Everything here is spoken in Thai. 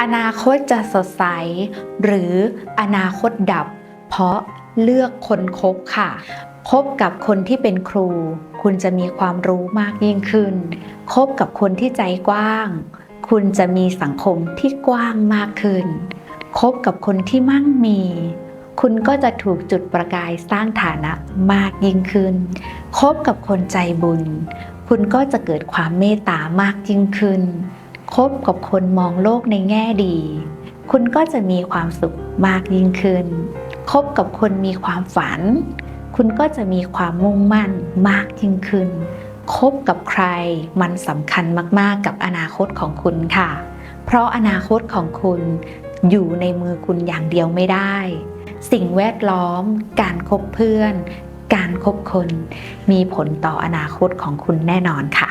อนาคตจะสดใส หรืออนาคตดับ เพราะเลือกคนคบค่ะคบกับคนที่เป็นครู คุณจะมีความรู้มากยิ่งขึ้น คบกับคนที่ใจกว้าง คุณจะมีสังคมที่กว้างมากขึ้น คบกับคนที่มั่งมี คุณก็จะถูกจุดประกายสร้างฐานะมากยิ่งขึ้น คบกับคนใจบุญ คุณก็จะเกิดความเมตตามากยิ่งขึ้น คบกับคนมองโลกในแง่ดี คุณก็จะมีความสุขมากยิ่งขึ้น คบกับคนมีความฝัน คุณก็จะมีความมุ่งมั่นมากยิ่งขึ้น คบกับใครมันสำคัญมากๆกับอนาคตของคุณค่ะ เพราะอนาคตของคุณอยู่ในมือคุณอย่างเดียวไม่ได้ สิ่งแวดล้อม การคบเพื่อน การคบคน มีผลต่ออนาคตของคุณแน่นอนค่ะ